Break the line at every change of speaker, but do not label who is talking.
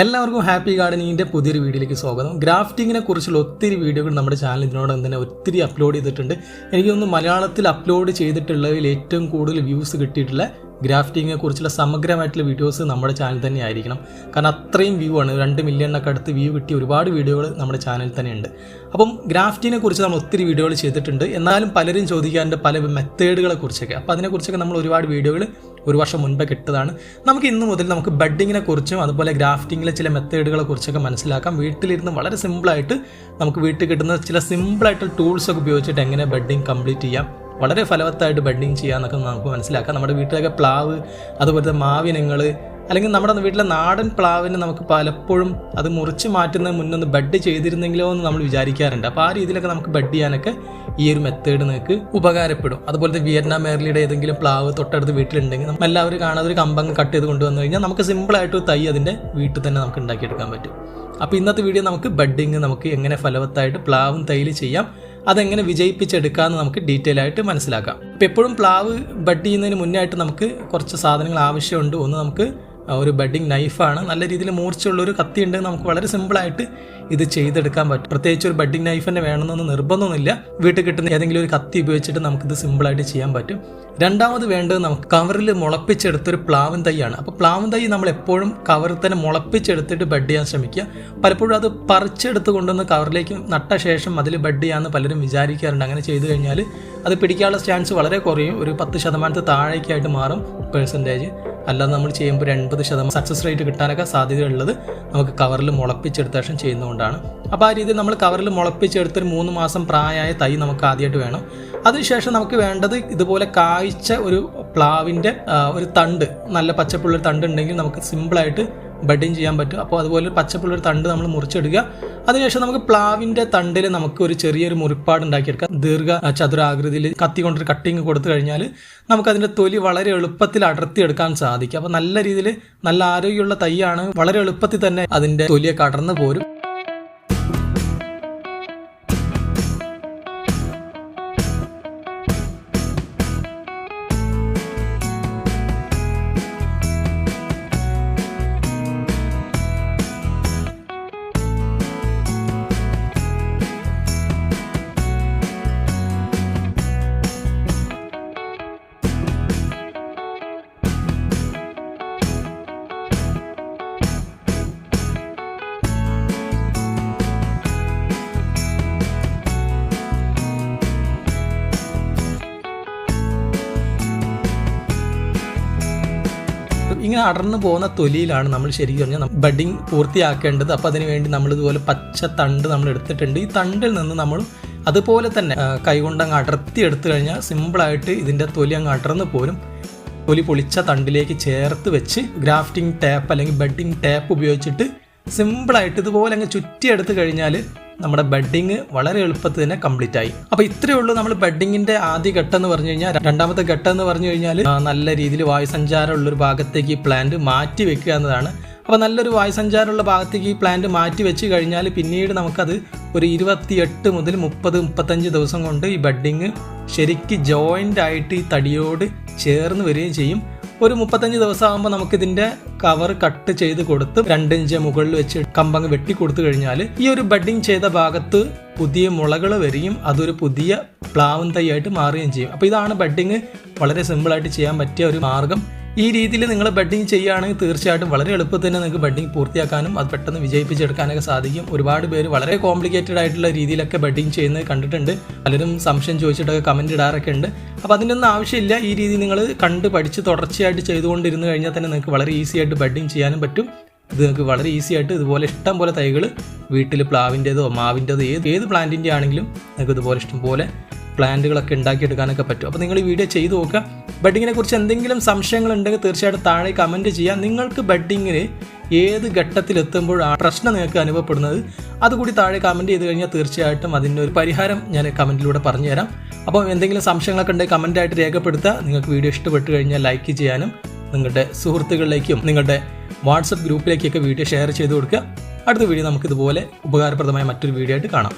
എല്ലാവർക്കും ഹാപ്പി ഗാർഡനിങ്ങിന്റെ പുതിയൊരു വീഡിയോയിലേക്ക് സ്വാഗതം. ഗ്രാഫ്റ്റിങ്ങിനെ കുറിച്ചുള്ള ഒത്തിരി വീഡിയോകൾ നമ്മുടെ ചാനൽ ഇതിനോടൊപ്പം തന്നെ ഒത്തിരി അപ്ലോഡ് ചെയ്തിട്ടുണ്ട്. എനിക്ക് മലയാളത്തിൽ അപ്ലോഡ് ചെയ്തിട്ടുള്ളതിൽ ഏറ്റവും കൂടുതൽ വ്യൂസ് കിട്ടിയിട്ടുള്ള ഗ്രാഫ്റ്റിങ്ങിനെ കുറിച്ചുള്ള സമഗ്രമായിട്ടുള്ള വീഡിയോസ് നമ്മുടെ ചാനൽ തന്നെ ആയിരിക്കണം. കാരണം അത്രയും വ്യൂ ആണ്. രണ്ട് മില്യണിനൊക്കെ അടുത്ത് വ്യൂ കിട്ടിയ ഒരുപാട് വീഡിയോകൾ നമ്മുടെ ചാനലിൽ തന്നെയുണ്ട് അപ്പം ഗ്രാഫ്റ്റിങ്ങിനെ കുറിച്ച് നമ്മൾ ഒത്തിരി വീഡിയോകൾ ചെയ്തിട്ടുണ്ട്. എന്നാലും പലരും ചോദിക്കാറുണ്ട് പല മെത്തേഡുകളെ കുറിച്ചൊക്കെ. അപ്പോൾ അതിനെക്കുറിച്ചൊക്കെ നമ്മൾ ഒരുപാട് വീഡിയോകൾ ഒരു വർഷം മുൻപ് കിട്ടതാണ്. നമുക്ക് ഇന്ന് മുതൽ നമുക്ക് ബഡ്ഡിങ്ങിനെ കുറിച്ചും അതുപോലെ ഗ്രാഫ്റ്റിങ്ങിലെ ചില മെത്തേഡുകളെ കുറിച്ചൊക്കെ മനസ്സിലാക്കാം. വീട്ടിലിരുന്ന് വളരെ സിമ്പിളായിട്ട് നമുക്ക് വീട്ടിൽ കിട്ടുന്ന ചില സിമ്പിളായിട്ടുള്ള ടൂൾസ് ഒക്കെ ഉപയോഗിച്ചിട്ട് എങ്ങനെ ബഡ്ഡിങ് കംപ്ലീറ്റ് ചെയ്യാം. വളരെ ഫലവത്തായിട്ട് ബഡ്ഡിങ് ചെയ്യാമെന്നൊക്കെ നമുക്ക് മനസ്സിലാക്കാം. നമ്മുടെ വീട്ടിലൊക്കെ പ്ലാവ് അതുപോലത്തെ മാവിനങ്ങൾ അല്ലെങ്കിൽ നമ്മുടെ വീട്ടിലെ നാടൻ പ്ലാവിനെ നമുക്ക് പലപ്പോഴും അത് മുറിച്ച് മാറ്റുന്നതിന് മുന്നൊന്ന് ബഡ് ചെയ്തിരുന്നെങ്കിലോ എന്ന് നമ്മൾ വിചാരിക്കാറുണ്ട്. അപ്പോൾ ആ രീതിയിലൊക്കെ നമുക്ക് ബഡ് ചെയ്യാനൊക്കെ ഈ ഒരു മെത്തേഡ് നിങ്ങൾക്ക് ഉപകാരപ്പെടും. അതുപോലത്തെ വിയറ്റ്നാം മേർലിയുടെ ഏതെങ്കിലും പ്ലാവ് തൊട്ടടുത്ത് വീട്ടിലുണ്ടെങ്കിൽ നമ്മൾ എല്ലാവരും കാണാതെ ഒരു കമ്പങ്ങ് കട്ട് ചെയ്ത് കൊണ്ടുവന്നു കഴിഞ്ഞാൽ നമുക്ക് സിമ്പിളായിട്ട് തൈ അതിന്റെ വീട്ടിൽ തന്നെ നമുക്ക് ഉണ്ടാക്കിയെടുക്കാൻ പറ്റും. അപ്പോൾ ഇന്നത്തെ വീഡിയോ നമുക്ക് ബഡ്ഡിങ് നമുക്ക് എങ്ങനെ ഫലവത്തായിട്ട് പ്ലാവും തൈൽ ചെയ്യാം അതെങ്ങനെ വിജയിപ്പിച്ചെടുക്കാമെന്ന് നമുക്ക് ഡീറ്റെയിൽ ആയിട്ട് മനസ്സിലാക്കാം. ഇപ്പോൾ എപ്പോഴും പ്ലാവ് ബഡ് ചെയ്യുന്നതിന് മുന്നേ ആയിട്ട് നമുക്ക് കുറച്ച് സാധനങ്ങൾ ആവശ്യമുണ്ട്. ഒന്ന് നമുക്ക് ഒരു ബഡിങ് നൈഫാണ്. നല്ല രീതിയിൽ മൂർച്ചയുള്ള ഒരു കത്തി ഉണ്ടെങ്കിൽ നമുക്ക് വളരെ സിമ്പിളായിട്ട് ഇത് ചെയ്തെടുക്കാൻ പറ്റും. പ്രത്യേകിച്ച് ഒരു ബഡിങ് നൈഫ് തന്നെ വേണമെന്നൊന്നും നിർബന്ധമൊന്നുമില്ല. വീട്ടിൽ കിട്ടുന്ന ഏതെങ്കിലും ഒരു കത്തി ഉപയോഗിച്ചിട്ട് നമുക്കിത് സിമ്പിളായിട്ട് ചെയ്യാൻ പറ്റും. രണ്ടാമത് വേണ്ടത് നമുക്ക് കവറിൽ മുളപ്പിച്ചെടുത്തൊരു പ്ലാവൻ തൈയാണ്. അപ്പോൾ പ്ലാവൻ തൈ നമ്മൾ എപ്പോഴും കവറിൽ തന്നെ മുളപ്പിച്ചെടുത്തിട്ട് ബഡ് ചെയ്യാൻ ശ്രമിക്കുക. പലപ്പോഴും അത് പറിച്ചെടുത്ത് കൊണ്ടുവന്ന് കവറിലേക്ക് നട്ട ശേഷം അതിൽ ബഡ് ചെയ്യാമെന്ന് പലരും വിചാരിക്കാറുണ്ട്. അങ്ങനെ ചെയ്തു കഴിഞ്ഞാൽ അത് പിടിക്കാനുള്ള ചാൻസ് വളരെ കുറയും. ഒരു പത്ത് ശതമാനത്തിൽ താഴേക്കായിട്ട് മാറും. പേഴ്സന്റേജ് അല്ലാതെ നമ്മൾ ചെയ്യുമ്പോൾ ഒരു എൺപത് ശതമാനം സക്സസ് റേറ്റ് കിട്ടാനൊക്കെ സാധ്യതയുള്ളത് നമുക്ക് കവറിൽ മുളപ്പിച്ചെടുത്ത ശേഷം ചെയ്യുന്നതുകൊണ്ടാണ്. അപ്പോൾ ആ രീതിയിൽ നമ്മൾ കവറിൽ മുളപ്പിച്ചെടുത്തൊരു മൂന്ന് മാസം പ്രായമായ തൈ നമുക്ക് ആദ്യമായിട്ട് വേണം. അതിനുശേഷം നമുക്ക് വേണ്ടത് ഇതുപോലെ കായ്ച്ച ഒരു പ്ലാവിന്റെ ഒരു തണ്ട് നല്ല പച്ചപ്പുള്ളൊരു തണ്ട് ഉണ്ടെങ്കിൽ നമുക്ക് സിമ്പിളായിട്ട് ബഡിങ് ചെയ്യാൻ പറ്റും. അപ്പോൾ അതുപോലെ പച്ചപ്പുള്ളൊരു തണ്ട് നമ്മൾ മുറിച്ചെടുക്കുക. അതിനുശേഷം നമുക്ക് പ്ലാവിന്റെ തണ്ടിൽ നമുക്ക് ഒരു ചെറിയൊരു മുറിപ്പാട് ഉണ്ടാക്കിയെടുക്കാം. ദീർഘ ചതുരാകൃതിയിൽ കത്തി കൊണ്ടൊരു കട്ടിങ് കൊടുത്തു കഴിഞ്ഞാൽ നമുക്കതിന്റെ തൊലി വളരെ എളുപ്പത്തിൽ അടർത്തിയെടുക്കാൻ സാധിക്കും. അപ്പോൾ നല്ല രീതിയിൽ നല്ല ആരോഗ്യമുള്ള തൈയാണ് വളരെ എളുപ്പത്തിൽ തന്നെ അതിന്റെ തൊലിയൊക്കെ അടർന്നു പോരും. ഇങ്ങനെ അടർന്നു പോകുന്ന തൊലിയിലാണ് നമ്മൾ ശരിക്കും പറഞ്ഞാൽ ബഡിങ് പൂർത്തിയാക്കേണ്ടത്. അപ്പോൾ അതിന് വേണ്ടി നമ്മൾ ഇതുപോലെ പച്ച തണ്ട് നമ്മൾ എടുത്തിട്ടുണ്ട്. ഈ തണ്ടിൽ നിന്ന് നമ്മൾ അതുപോലെ തന്നെ കൈകൊണ്ട് അങ്ങ് അടർത്തി എടുത്തു കഴിഞ്ഞാൽ സിമ്പിളായിട്ട് ഇതിന്റെ തൊലി അങ്ങ് അടർന്നു പോരും. തൊലി പൊളിച്ച തണ്ടിലേക്ക് ചേർത്ത് വെച്ച് ഗ്രാഫ്റ്റിംഗ് ടാപ്പ് അല്ലെങ്കിൽ ബഡിങ് ടാപ്പ് ഉപയോഗിച്ചിട്ട് സിമ്പിളായിട്ട് ഇതുപോലെ അങ്ങ് ചുറ്റിയെടുത്ത് കഴിഞ്ഞാൽ നമ്മുടെ ബെഡിങ് വളരെ എളുപ്പത്തിൽ തന്നെ കംപ്ലീറ്റ് ആയി. അപ്പോൾ ഇത്രയേ ഉള്ളൂ നമ്മൾ ബെഡിങ്ങിന്റെ ആദ്യ ഘട്ടം എന്ന് പറഞ്ഞു കഴിഞ്ഞാൽ രണ്ടാമത്തെ ഘട്ടം എന്ന് പറഞ്ഞു കഴിഞ്ഞാൽ നല്ല രീതിയിൽ വായുസഞ്ചാരമുള്ള ഒരു ഭാഗത്തേക്ക് ഈ പ്ലാന്റ് മാറ്റി വെക്കുക എന്നതാണ്. അപ്പോൾ നല്ലൊരു വായുസഞ്ചാരമുള്ള ഭാഗത്തേക്ക് ഈ പ്ലാന്റ് മാറ്റി വെച്ച് കഴിഞ്ഞാൽ പിന്നീട് നമുക്കത് ഒരു ഇരുപത്തിയെട്ട് മുതൽ മുപ്പത് മുപ്പത്തഞ്ച് ദിവസം കൊണ്ട് ഈ ബെഡിങ് ശരിക്ക് ജോയിന്റ് ആയിട്ട് ഈ തടിയോട് ചേർന്ന് വരികയും ചെയ്യും. ഒരു മുപ്പത്തഞ്ച് ദിവസം ആകുമ്പോൾ നമുക്കിതിന്റെ കവർ കട്ട് ചെയ്ത് കൊടുത്ത് രണ്ടിഞ്ച് മുകളിൽ വെച്ച് കമ്പങ്ങ് വെട്ടി കൊടുത്തു കഴിഞ്ഞാൽ ഈ ഒരു ബഡ്ഡിങ് ചെയ്ത ഭാഗത്ത് പുതിയ മുളകൾ വരികയും അതൊരു പുതിയ പ്ലാവൻ തൈയായിട്ട് മാറുകയും ചെയ്യും. അപ്പോൾ ഇതാണ് ബഡ്ഡിങ് വളരെ സിമ്പിളായിട്ട് ചെയ്യാൻ പറ്റിയ ഒരു മാർഗം. ഈ രീതിയിൽ നിങ്ങൾ ബെഡിങ് ചെയ്യുകയാണെങ്കിൽ തീർച്ചയായിട്ടും വളരെ എളുപ്പത്തിൽ തന്നെ നിങ്ങൾക്ക് ബെഡിങ് പൂർത്തിയാക്കാനും അത് പെട്ടെന്ന് വിജയിപ്പിച്ചെടുക്കാനൊക്കെ സാധിക്കും. ഒരുപാട് പേര് വളരെ കോംപ്ലിക്കേറ്റഡ് ആയിട്ടുള്ള രീതിയിലൊക്കെ ബെഡിങ് ചെയ്യുന്നത് കണ്ടിട്ടുണ്ട്. പലരും സംശയം ചോദിച്ചിട്ടൊക്കെ കമന്റ് ഇടാറൊക്കെ ഉണ്ട്. അപ്പോൾ അതിനൊന്നും ആവശ്യമില്ല. ഈ രീതി നിങ്ങൾ കണ്ട് പഠിച്ച് തുടർച്ചയായിട്ട് ചെയ്തുകൊണ്ടിരുന്ന് കഴിഞ്ഞാൽ തന്നെ നിങ്ങൾക്ക് വളരെ ഈസി ആയിട്ട് ബെഡിങ് ചെയ്യാനും പറ്റും. ഇത് നിങ്ങൾക്ക് വളരെ ഈസി ആയിട്ട് ഇതുപോലെ ഇഷ്ടം പോലെ തൈകൾ വീട്ടിൽ പ്ലാവിന്റേതോ മാവിന്റേതോ ഏത് ഏത് പ്ലാന്റിന്റെ ആണെങ്കിലും നിങ്ങൾക്ക് ഇതുപോലെ ഇഷ്ടം പോലെ പ്ലാന്റുകളൊക്കെ ഉണ്ടാക്കിയെടുക്കാനൊക്കെ പറ്റും. അപ്പോൾ നിങ്ങൾ ഈ വീഡിയോ ചെയ്ത് നോക്കുക. ബഡ്ഡിങ്ങിനെ കുറിച്ച് എന്തെങ്കിലും സംശയങ്ങൾ ഉണ്ടെങ്കിൽ തീർച്ചയായിട്ടും താഴെ കമന്റ് ചെയ്യാം. നിങ്ങൾക്ക് ബഡ്ഡിങ്ങിന് ഏത് ഘട്ടത്തിലെത്തുമ്പോഴാണ് പ്രശ്നം നിങ്ങൾക്ക് അനുഭവപ്പെടുന്നത്? അതുകൂടി താഴെ കമന്റ് ചെയ്ത് കഴിഞ്ഞാൽ തീർച്ചയായിട്ടും അതിന്റെ ഒരു പരിഹാരം ഞാൻ കമന്റിലൂടെ പറഞ്ഞു തരാം. അപ്പോൾ എന്തെങ്കിലും സംശയങ്ങളൊക്കെ ഉണ്ടെങ്കിൽ കമന്റായിട്ട് രേഖപ്പെടുത്തുക. നിങ്ങൾക്ക് വീഡിയോ ഇഷ്ടപ്പെട്ട് കഴിഞ്ഞാൽ ലൈക്ക് ചെയ്യാനും നിങ്ങളുടെ സുഹൃത്തുക്കളിലേക്കും നിങ്ങളുടെ വാട്സപ്പ് ഗ്രൂപ്പിലേക്കൊക്കെ വീഡിയോ ഷെയർ ചെയ്ത് കൊടുക്കുക. അടുത്ത വീഡിയോ നമുക്കിതുപോലെ ഉപകാരപ്രദമായ മറ്റൊരു വീഡിയോ ആയിട്ട് കാണാം.